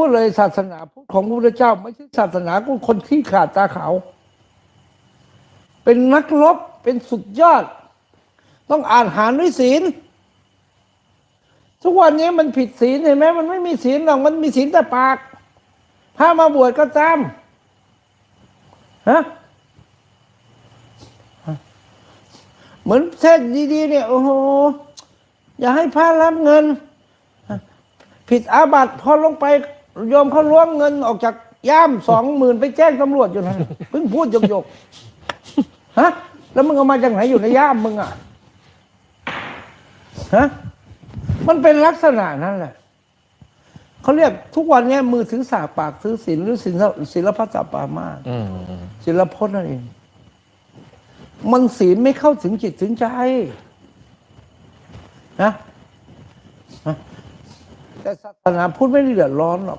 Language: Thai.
พูดเลยศาสนาพุทธของพระพุทธเจ้า ไม่ใช่ศาสนาของคนที่ขาดตาขาว เป็นนักรบเป็นสุดยอด ต้องอ่านหารด้วยศีลทุกวันนี้มันผิดศีลเห็นไหมมันไม่มีศีลหรอกมันมีศีลแต่ปากถ้ามาบวชก็ตามฮะเหมือนเทศดีๆเนี่ยโอ้โหอย่าให้พระรับเงิน ผิดอาบัติพอลงไป โยมเขาล้วงเงินออกจากย่ามสองหมื่นไปแจ้งตำรวจอยู่นะเพิ่งพูดหยกๆฮะแล้วมึงเอามาจากไหนอยู่ในย่ามมึงอะฮะมันเป็นลักษณะนั้นแหละเขาเรียกทุกวันนี้มือถือสากปากถือศีลหรือศีลศิลปะจับปามาศิลพจน์นั่นเอง มันศีลไม่เข้าถึงจิตถึงใจนะนะแต่ศาสนาพุทธไม่ได้เดือดร้อนหรอก